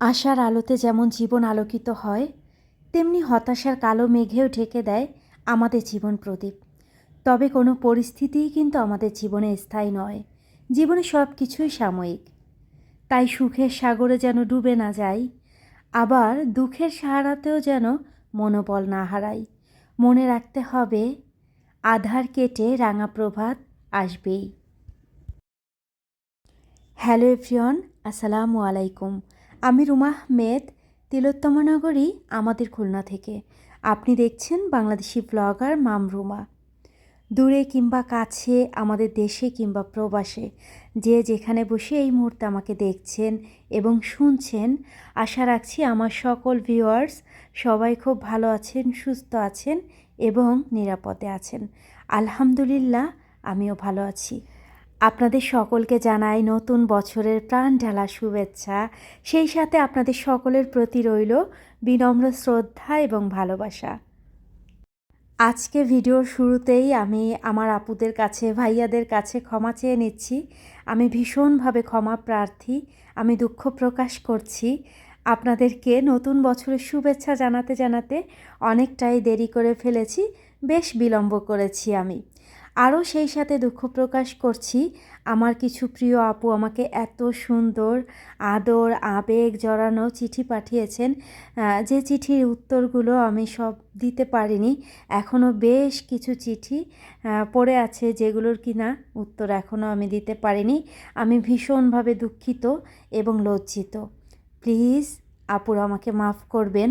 আশার আলোতে যেমন জীবন আলোকিত হয়, তেমনি হতাশার কালো মেঘেও ঢেকে দেয় আমাদের জীবন প্রদীপ। তবে কোনো পরিস্থিতিই কিন্তু আমাদের জীবনে স্থায়ী নয়। জীবনে সব কিছুই সাময়িক। তাই সুখের সাগরে যেন ডুবে না যাই, আবার দুঃখের সাহারাতেও যেন মনোবল না হারাই। মনে রাখতে হবে, আধার কেটে রাঙা প্রভাত আসবেই। হ্যালো এভরিওয়ান, আসসালামু আলাইকুম। আমি রুমা আহমেদ তিলোত্তমনগরী আমাদের খুলনা থেকে। আপনি দেখছেন বাংলাদেশি ব্লগার মাম রুমা। দূরে কিংবা কাছে, আমাদের দেশে কিংবা প্রবাসে, যে যেখানে বসে এই মুহূর্তে আমাকে দেখছেন এবং শুনছেন, আশা রাখছি আমার সকল ভিউয়ার্স সবাই খুব ভালো আছেন, সুস্থ আছেন এবং নিরাপদে আছেন। আলহামদুলিল্লাহ, আমিও ভালো আছি। আপনাদের সকলকে জানাই নতুন বছরের প্রাণ ঢালা শুভেচ্ছা। সেই সাথে আপনাদের সকলের প্রতি রইল বিনম্র শ্রদ্ধা এবং ভালোবাসা। আজকে ভিডিওর শুরুতেই আমি আমার আপুদের কাছে, ভাইয়াদের কাছে ক্ষমা চেয়ে নিচ্ছি। আমি ভীষণভাবে ক্ষমা প্রার্থী। আমি দুঃখ প্রকাশ করছি। আপনাদেরকে নতুন বছরের শুভেচ্ছা জানাতে জানাতে অনেকটাই দেরি করে ফেলেছি। বেশ বিলম্ব করেছি আমি। আরও সেই সাথে দুঃখ প্রকাশ করছি। আমার কিছু প্রিয় আপু আমাকে এত সুন্দর, আদর, আবেগ জড়ানো চিঠি পাঠিয়েছেন যে চিঠির উত্তরগুলো আমি সব দিতে পারিনি। এখনও বেশ কিছু চিঠি পড়ে আছে যেগুলোর কিনা উত্তর এখনও আমি দিতে পারিনি। আমি ভীষণভাবে দুঃখিত এবং লজ্জিত। প্লিজ, আপুর আমাকে মাফ করবেন।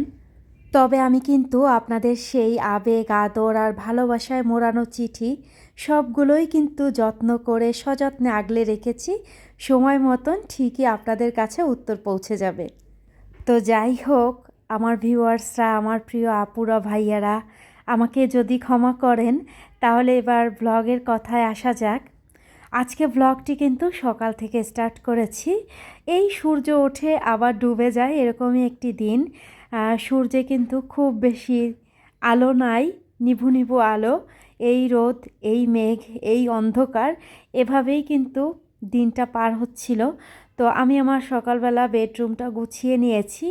তবে আমি কিন্তু আপনাদের সেই আবেগ, আদর আর ভালোবাসায় মোড়ানো চিঠি সবগুলোই কিন্তু যত্ন করে, সযত্নে আগলে রেখেছি। সময় মতন ঠিকই আপনাদের কাছে উত্তর পৌঁছে যাবে। তো যাই হোক, আমার ভিউয়ার্সরা, আমার প্রিয় আপুরা, ভাইয়ারা, আমাকে যদি ক্ষমা করেন, তাহলে এবার ব্লগের কথায় আসা যাক। আজকে ব্লগটি কিন্তু সকাল থেকে স্টার্ট করেছি। এই সূর্য ওঠে, আবার ডুবে যায়, এরকমই একটি দিন। সূর্যে কিন্তু খুব বেশি আলো নাই, নিভু নিভু আলো। এই রোদ, এই মেঘ, এই অন্ধকার, এভাবেই কিন্তু দিনটা পার হচ্ছিল। তো আমি আমার সকালবেলা বেডরুমটা গুছিয়ে নিয়েছি।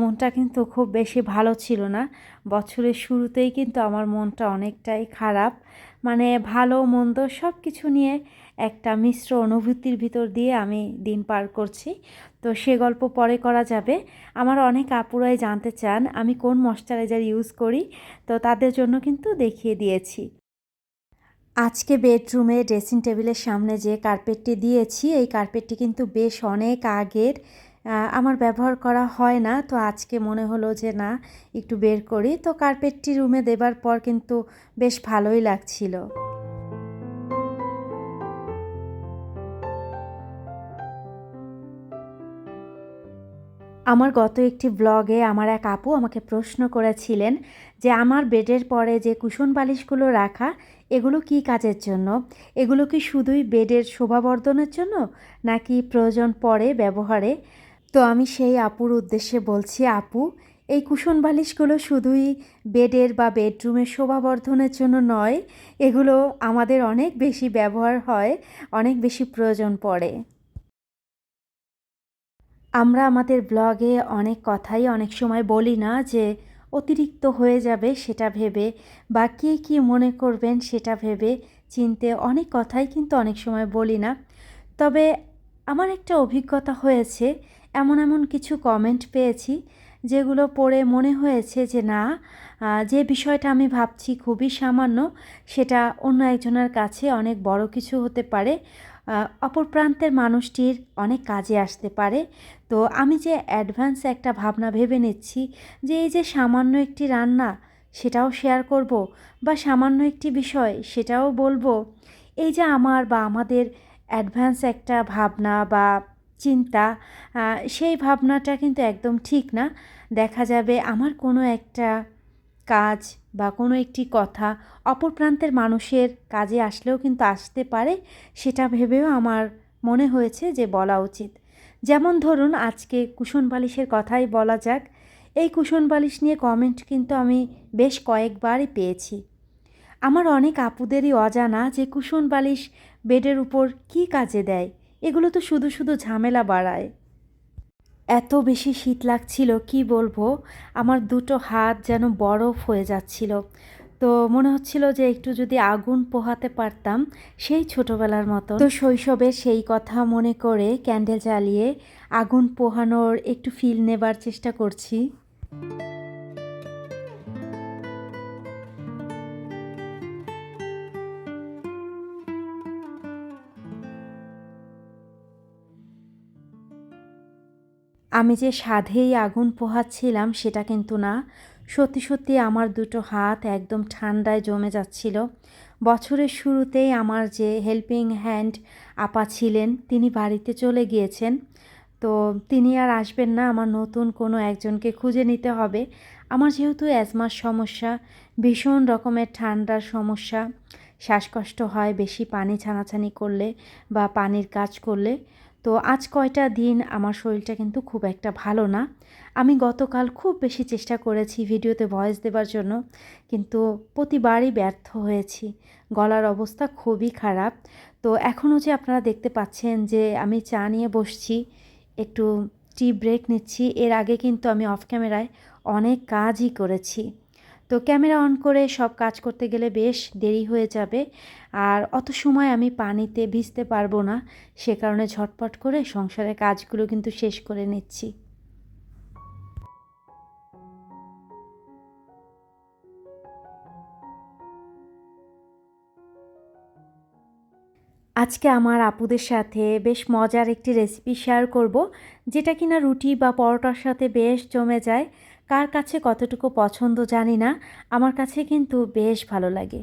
মনটা কিন্তু খুব বেশি ভালো ছিল না। বছরের শুরুতেই কিন্তু আমার মনটা অনেকটাই খারাপ। মানে ভালো, মন্দ সব কিছু নিয়ে একটা মিশ্র অনুভূতির ভিতর দিয়ে আমি দিন পার করছি। তো সে গল্প পরে করা যাবে। আমার অনেক আপুরাই জানতে চান আমি কোন ময়শ্চারাইজার ইউজ করি। তো তাদের জন্য কিন্তু দেখিয়ে দিয়েছি। আজকে বেডরুমে ড্রেসিং টেবিলের সামনে যে কার্পেটটি দিয়েছি, এই কার্পেটটি কিন্তু বেশ অনেক আগের। আমার ব্যবহার করা হয় না, তো আজকে মনে হলো যে না, একটু বের করি। তো কার্পেটটি রুমে দেবার পর কিন্তু বেশ ভালোই লাগছিল। আমার গত একটি ব্লগে আমার এক আপু আমাকে প্রশ্ন করেছিলেন যে আমার বেডের পরে যে কুশন বালিশগুলো রাখা, এগুলো কি কাজের জন্য? এগুলো কি শুধুই বেডের শোভাবর্ধনের জন্য নাকি প্রয়োজন পড়ে ব্যবহারে? তো আমি সেই আপুর উদ্দেশ্যে বলছি, আপু, এই কুশন বালিশগুলো শুধুই বেডের বা বেডরুমের শোভাবর্ধনের জন্য নয়, এগুলো আমাদের অনেক বেশি ব্যবহার হয়, অনেক বেশি প্রয়োজন পড়ে। আমরা আমাদের ব্লগে অনেক কথাই অনেক সময় বলি না যে অতিরিক্ত হয়ে যাবে সেটা ভেবে বা কে কী মনে করবেন সেটা ভেবে চিনতে অনেক কথাই কিন্তু অনেক সময় বলি না। তবে আমার একটা অভিজ্ঞতা হয়েছে, এমন এমন কিছু কমেন্ট পেয়েছি যেগুলো পড়ে মনে হয়েছে যে না যে বিষয়টা আমি ভাবছি খুবই সামান্য, সেটা অন্য একজনের কাছে অনেক বড় কিছু হতে পারে। অপর প্রান্তের মানুষটির অনেক কাজে আসতে পারে। তো আমি যে অ্যাডভান্স একটা ভাবনা ভেবে নিচ্ছি যে এই যে সামান্য একটি রান্না সেটাও শেয়ার করব বা সামান্য একটি বিষয় সেটাও বলব, এই যে আমার বা আমাদের অ্যাডভান্স একটা ভাবনা বা চিন্তা সেই ভাবনাটা কিন্তু একদম ঠিক না। দেখা যাবে আমার কোনো একটা কাজ বা কোনো একটি কথা অপর প্রান্তের মানুষের কাজে আসলেও কিন্তু আসতে পারে, সেটা ভেবেও আমার মনে হয়েছে যে বলা উচিত। যেমন ধরুন, আজকে কুশন বালিশের কথাই বলা যাক। এই কুশন বালিশ নিয়ে কমেন্ট কিন্তু আমি বেশ কয়েকবারই পেয়েছি। আমার অনেক আপুদেরই অজানা যে কুশন বালিশ বেডের উপর কি কাজে দেয়, এগুলো তো শুধু শুধু ঝামেলা বাড়ায়। এত বেশি শীত লাগছিল, কি বলব? আমার দুটো হাত যেন বরফ হয়ে যাচ্ছিল। তো মনে হচ্ছিল যে একটু যদি আগুন পোহাতে পারতাম, সেই ছোটবেলার মতো তো শৈশবের সেই কথা মনে করে ক্যান্ডেল জ্বালিয়ে আগুন পোহানোর একটু ফিল নেবার চেষ্টা করছি। আমি যে সাধেই আগুন পোহাচ্ছিলাম সেটা কিন্তু না। সত্যি সত্যি আমার দুটো হাত একদম ঠান্ডায় জমে যাচ্ছিল। বছরের শুরুতেই আমার যে হেল্পিং হ্যান্ড আপা ছিলেন, তিনি বাড়িতে চলে গিয়েছেন। তো তিনি আর আসবেন না, আমার নতুন কোনো একজনকে খুঁজে নিতে হবে। আমার যেহেতু অ্যাজমার সমস্যা, ভীষণ রকমের ঠান্ডার সমস্যা, শ্বাসকষ্ট হয়, বেশি পানি ছানাছানি করলে বা পানির কাজ করলে। তো আজ কয়টা দিন আমার শরীরটা কিন্তু খুব একটা ভালো না। আমি গতকাল খুব বেশি চেষ্টা করেছি ভিডিওতে ভয়েস দেবার জন্য, কিন্তু প্রতিবারই ব্যর্থ হয়েছি। গলার অবস্থা খুবই খারাপ। তো এখনও যে আপনারা দেখতে পাচ্ছেন যে আমি চা নিয়ে বসছি, একটু টি ব্রেক নিচ্ছি, এর আগে কিন্তু আমি অফ ক্যামেরায় অনেক কাজই করেছি। তো ক্যামেরা অন করে সব কাজ করতে গেলে বেশ দেরি হয়ে যাবে। আর অত সময় আমি পানিতে ভিজতে পারব না, সে কারণে ঝটপট করে সংসারের কাজগুলো কিন্তু শেষ করে নিচ্ছি। আজকে আমার আপুদের সাথে বেশ মজার একটি রেসিপি শেয়ার করব, যেটা কিনা রুটি বা পরোটার সাথে বেশ জমে যায়। কার কাছে কতটুকু পছন্দ জানি না, আমার কাছে কিন্তু বেশ ভালো লাগে।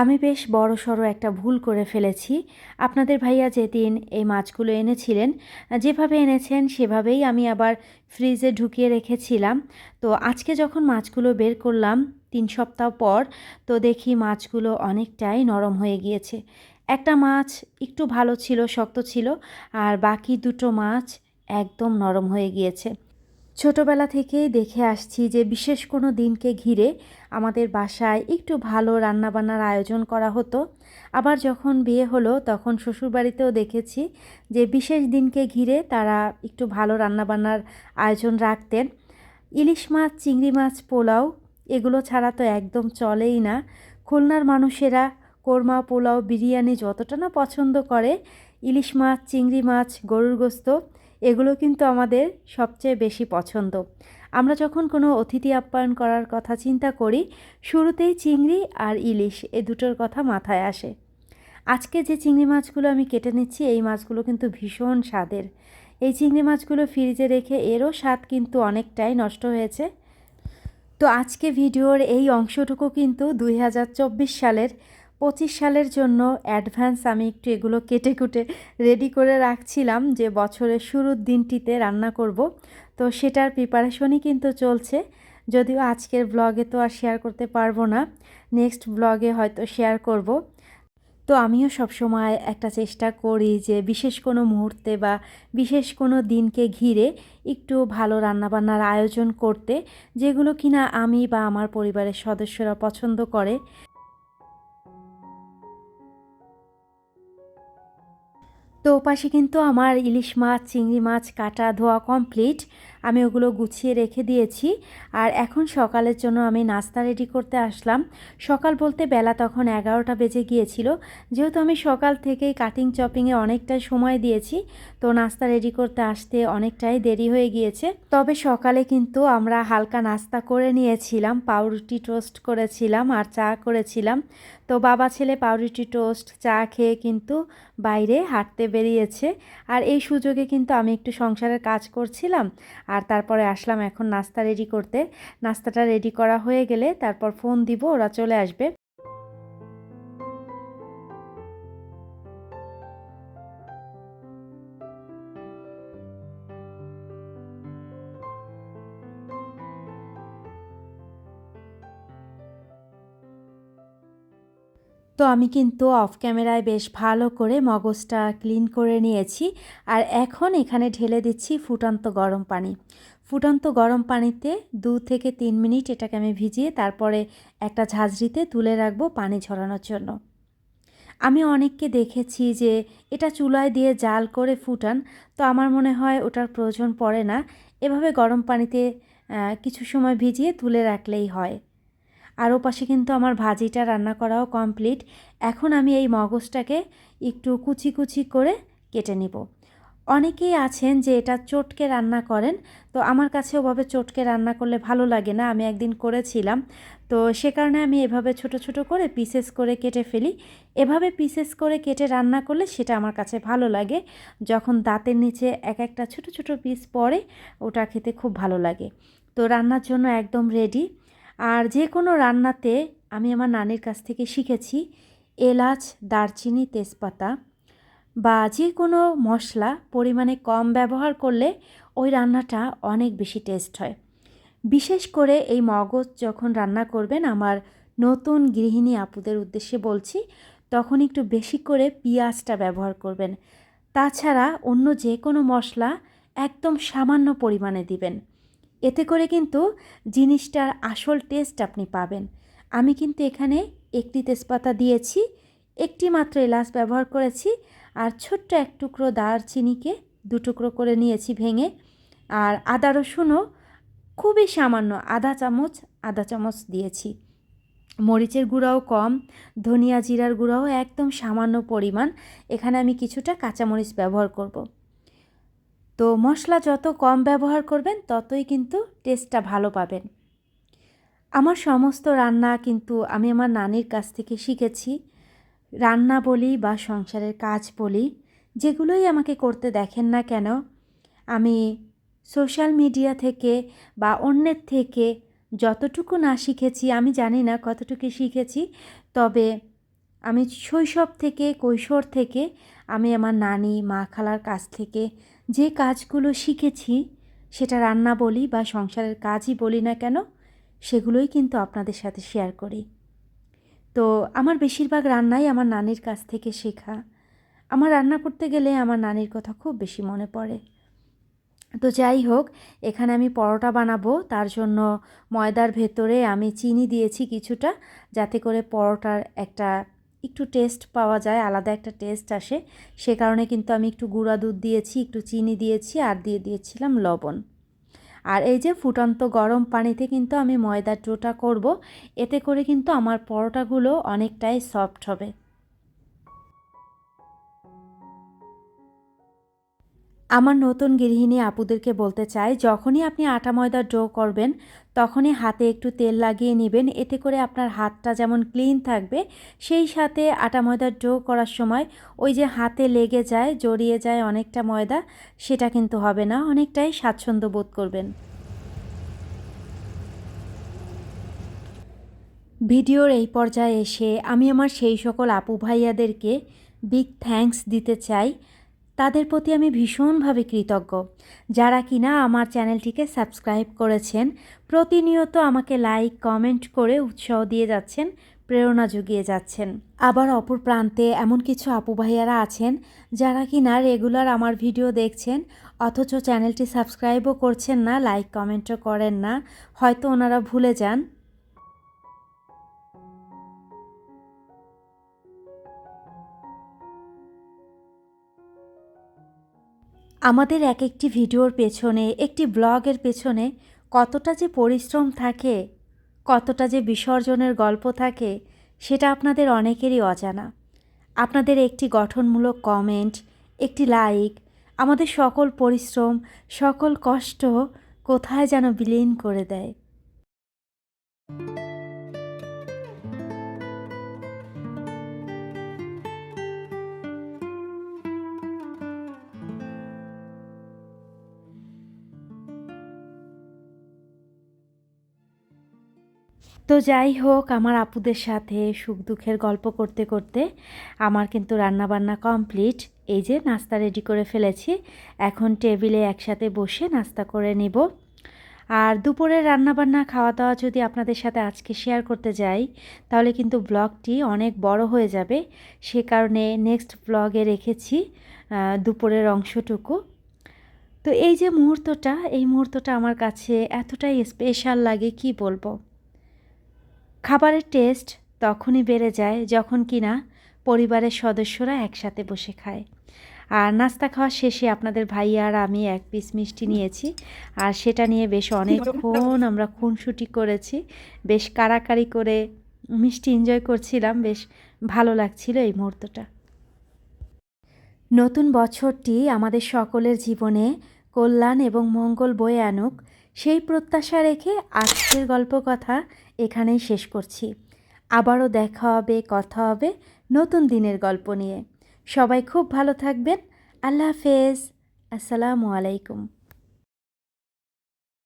আমি বেশ বড় সড়ো একটা ভুল করে ফেলেছি। আপনাদের ভাইয়া যেদিন এই মাছগুলো এনেছিলেন, যেভাবে এনেছেন সেভাবেই আমি আবার ফ্রিজে ঢুকিয়ে রেখেছিলাম। তো আজকে যখন মাছগুলো বের করলাম তিন সপ্তাহ পর তো দেখি মাছগুলো অনেকটাই নরম হয়ে গিয়েছে। একটা মাছ একটু ভালো ছিল, শক্ত ছিল, আর বাকি দুটো মাছ একদম নরম হয়ে গিয়েছে। ছোটোবেলা থেকেই দেখে আসছি যে বিশেষ কোনো দিনকে ঘিরে আমাদের বাসায় একটু ভালো রান্নাবান্নার আয়োজন করা হতো। আবার যখন বিয়ে হলো তখন শ্বশুরবাড়িতেও দেখেছি যে বিশেষ দিনকে ঘিরে তারা একটু ভালো রান্নাবান্নার আয়োজন রাখতেন। ইলিশ মাছ, চিংড়ি মাছ, পোলাও এগুলো ছাড়া তো একদম চলেই না। খুলনার মানুষেরা কোরমা, পোলাও, বিরিয়ানি যতটা না পছন্দ করে, ইলিশ মাছ, চিংড়ি মাছ, গরুর গোস্ত, এগুলো কিন্তু আমাদের সবচেয়ে বেশি পছন্দ। আমরা যখন কোনো অতিথি আপ্যায়ন করার কথা চিন্তা করি, শুরুতেই চিংড়ি আর ইলিশ এ দুটোর কথা মাথায় আসে। আজকে যে চিংড়ি মাছগুলো আমি কেটে নিচ্ছি, এই মাছগুলো কিন্তু ভীষণ স্বাদের। এই চিংড়ি মাছগুলো ফ্রিজে রেখে এরও স্বাদ কিন্তু অনেকটাই নষ্ট হয়েছে। তো আজকে ভিডিওর এই অংশটুকু কিন্তু দুই হাজার চব্বিশ সালের পঁচিশ সালের জন্য অ্যাডভান্স আমি একটু এগুলো কেটে কুটে রেডি করে রাখছিলাম যে বছরের শুরুর দিনটিতে রান্না করব। তো সেটার প্রিপারেশনই কিন্তু চলছে। যদিও আজকের ব্লগে তো আর শেয়ার করতে পারব না। নেক্সট ব্লগে হয়তো শেয়ার করব। তো আমিও সবসময় একটা চেষ্টা করি যে বিশেষ কোনো মুহূর্তে বা বিশেষ কোনো দিনকে ঘিরে একটু ভালো রান্নাবান্নার আয়োজন করতে, যেগুলো কিনা আমি বা আমার পরিবারের সদস্যরা পছন্দ করে। তো ওপাশে কিন্তু আমার ইলিশ মাছ, চিংড়ি মাছ কাটা ধোয়া কমপ্লিট। আমি ওগুলো গুছিয়ে রেখে দিয়েছি। আর এখন সকালের জন্য আমি নাস্তা রেডি করতে আসলাম। সকাল বলতে বেলা তখন এগারোটা বেজে গিয়েছিল। যেহেতু আমি সকাল থেকেই কাটিং চপিংয়ে অনেকটাই সময় দিয়েছি, তো নাস্তা রেডি করতে আসতে অনেকটাই দেরি হয়ে গিয়েছে। তবে সকালে কিন্তু আমরা হালকা নাস্তা করে নিয়েছিলাম, পাউরুটি টোস্ট করেছিলাম আর চা করেছিলাম। তো বাবা ছেলে পাউরুটি টোস্ট, চা খেয়ে কিন্তু বাইরে হাঁটতে বেরিয়েছে। আর এই সুযোগে কিন্তু আমি একটু সংসারের কাজ করছিলাম আর তারপরে আসলাম এখন নাস্তা রেডি করতে। নাস্তাটা রেডি করা হয়ে গেলে তারপর ফোন দিব, ওরা চলে আসবে। আমি কিন্তু অফ ক্যামেরায় বেশ ভালো করে মগজটা ক্লিন করে নিয়েছি আর এখন এখানে ঢেলে দিচ্ছি ফুটান্ত গরম পানি। ফুটন্ত গরম পানিতে দু থেকে তিন মিনিট এটাকে আমি ভিজিয়ে তারপরে একটা ঝাঁঝরিতে তুলে রাখব পানি ঝরানোর জন্য। আমি অনেককে দেখেছি যে এটা চুলায় দিয়ে জাল করে ফুটান, তো আমার মনে হয় ওটার প্রয়োজন পড়ে না। এভাবে গরম পানিতে কিছু সময় ভিজিয়ে তুলে রাখলেই হয়। আর পাশে কিন্তু আমার ভাজিটা রান্না করাও কমপ্লিট। এখন আমি এই মগজটাকে একটু কুচি কুচি করে কেটে নিব। অনেকেই আছেন যে এটা চটকে রান্না করেন, তো আমার কাছে ওভাবে চটকে রান্না করলে ভালো লাগে না, আমি একদিন করেছিলাম। তো সে কারণে আমি এভাবে ছোট ছোট করে পিসেস করে কেটে ফেলি। এভাবে পিসেস করে কেটে রান্না করলে সেটা আমার কাছে ভালো লাগে। যখন দাঁতের নিচে এক একটা ছোট ছোট পিস পড়ে, ওটা খেতে খুব ভালো লাগে। তো রান্নার জন্য একদম রেডি আর যে কোনো রান্নাতে আমি আমার নানির কাছ থেকে শিখেছি এলাচ, দারচিনি, তেজপাতা বা যে কোনো মশলা পরিমাণে কম ব্যবহার করলে ওই রান্নাটা অনেক বেশি টেস্ট হয়। বিশেষ করে এই মগজ যখন রান্না করবেন, আমার নতুন গৃহিণী আপুদের উদ্দেশ্যে বলছি, তখন একটু বেশি করে পেঁয়াজটা ব্যবহার করবেন। তাছাড়া অন্য যে কোনো মশলা একদম সামান্য পরিমাণে দিবেন। এতে করে কিন্তু জিনিসটার আসল টেস্ট আপনি পাবেন। আমি কিন্তু এখানে একটি তেজপাতা দিয়েছি, একটি মাত্র এলাচ ব্যবহার করেছি, আর ছোট্ট এক টুকরো দারচিনিকে দু টুকরো করে নিয়েছি ভেঙে। আর আদা রসুনও খুবই সামান্য, আধা চামচ আধা চামচ দিয়েছি। মরিচের গুঁড়াও কম, ধনিয়া জিরার গুঁড়াও একদম সামান্য পরিমাণ। এখানে আমি কিছুটা কাঁচামরিচ ব্যবহার করব। তো মশলা যত কম ব্যবহার করবেন, ততই কিন্তু টেস্টটা ভালো পাবেন। আমার সমস্ত রান্না কিন্তু আমি আমার নানির কাছ থেকে শিখেছি। রান্না বলি বা সংসারের কাজ বলি, যেগুলোই আমাকে করতে দেখেন না কেন, আমি সোশ্যাল মিডিয়া থেকে বা অন্যের থেকে যতটুকু না শিখেছি, আমি জানি না কতটুকু শিখেছি, তবে আমি শৈশব থেকে, কৈশোর থেকে আমি আমার নানি, মা খালার কাছ থেকে যে কাজগুলো শিখেছি, সেটা রান্না বলি বা সংসারের কাজই বলি না কেন, সেগুলোই কিন্তু আপনাদের সাথে শেয়ার করি। তো আমার বেশিরভাগ রান্নাই আমার নানির কাছ থেকে শেখা। আমার রান্না করতে গেলে আমার নানির কথা খুব বেশি মনে পড়ে। তো যাই হোক, এখানে আমি পরোটা বানাবো, তার জন্য ময়দার ভেতরে আমি চিনি দিয়েছি কিছুটা, যাতে করে পরোটার একটা একটু টেস্ট পাওয়া যায়, আলাদা একটা টেস্ট আসে। সে কারণে কিন্তু আমি একটু গুঁড়া দুধ দিয়েছি, একটু চিনি দিয়েছি আর দিয়ে দিয়েছিলাম লবণ। আর এই যে ফুটন্ত গরম পানিতে কিন্তু আমি ময়দার ডোটা করব, এতে করে কিন্তু আমার পরোটাগুলো অনেকটাই সফট হবে। আমার নতুন গৃহিণী আপুদেরকে বলতে চাই, যখনই আপনি আটা ময়দার ডো করবেন, তখনই হাতে একটু তেল লাগিয়ে নেবেন। এতে করে আপনার হাতটা যেমন ক্লিন থাকবে, সেই সাথে আটা ময়দার ডো করার সময় ওই যে হাতে লেগে যায়, জড়িয়ে যায় অনেকটা ময়দা, সেটা কিন্তু হবে না, অনেকটাই স্বাচ্ছন্দ্য বোধ করবেন। ভিডিওর এই পর্যায়ে এসে আমি আমার সেই সকল আপু ভাইয়াদেরকে বিগ থ্যাঙ্কস দিতে চাই। তাদের প্রতি আমি ভীষণভাবে কৃতজ্ঞ। যারা কিনা আমার চ্যানেলটিকে সাবস্ক্রাইব করেছেন, প্রতিনিয়ত আমাকে লাইক, কমেন্ট করে উৎসাহ দিয়ে যাচ্ছেন, প্রেরণা জুগিয়ে যাচ্ছেন। আবার অপর প্রান্তে এমন কিছু আপু ভাইয়ারা আছেন, যারা কিনা রেগুলার আমার ভিডিও দেখছেন, অথচ চ্যানেলটি সাবস্ক্রাইবও করছেন না, লাইক, কমেন্টও করেন না, হয়তো ওনারা ভুলে যান। আমাদের এক একটি ভিডিওর পেছনে, একটি ব্লগের পেছনে কতটা যে পরিশ্রম থাকে, কতটা যে বিসর্জনের গল্প থাকে, সেটা আপনাদের অনেকেরই অজানা। আপনাদের একটি গঠনমূলক কমেন্ট একটি লাইক আমাদের সকল পরিশ্রম, সকল কষ্ট কোথায় যেন বিলীন করে দেয়। তো যাই হোক, আমার আপুদের সাথে সুখ দুঃখের গল্প করতে করতে আমার কিন্তু রান্নাবান্না কমপ্লিট। এই যে নাস্তা রেডি করে ফেলেছি। এখন টেবিলে একসাথে বসে নাস্তা করে নেব। আর দুপুরের রান্নাবান্না খাওয়া দাওয়া যদি আপনাদের সাথে আজকে শেয়ার করতে যাই, তাহলে কিন্তু ব্লগটি অনেক বড় হয়ে যাবে। সে কারণে নেক্সট ব্লগে রেখেছি দুপুরের অংশটুকু। তো এই যে মুহূর্তটা, এই মুহূর্তটা আমার কাছে এতটাই স্পেশাল লাগে, কি বলব? খাবারের টেস্ট তখনই বেড়ে যায় যখন কিনা পরিবারের সদস্যরা একসাথে বসে খায়। আর নাস্তা খাওয়া শেষে আপনাদের ভাইয়া আর আমি এক পিস মিষ্টি নিয়েছি। আর সেটা নিয়ে বেশ অনেকক্ষণ আমরা খুনসুটি করেছি। বেশ কারাকারি করে মিষ্টি এনজয় করছিলাম। বেশ ভালো লাগছিল এই মুহূর্তটা। নতুন বছরটি আমাদের সকলের জীবনে কল্যাণ এবং মঙ্গল বয়ে আনুক। সেই প্রত্যাশা রেখে আজকের গল্প কথা এখানেই শেষ করছি। আবারও দেখা হবে, কথা হবে নতুন দিনের গল্প নিয়ে। সবাই খুব ভালো থাকবেন। আল্লাহ হাফেজ। আসসালামু আলাইকুম।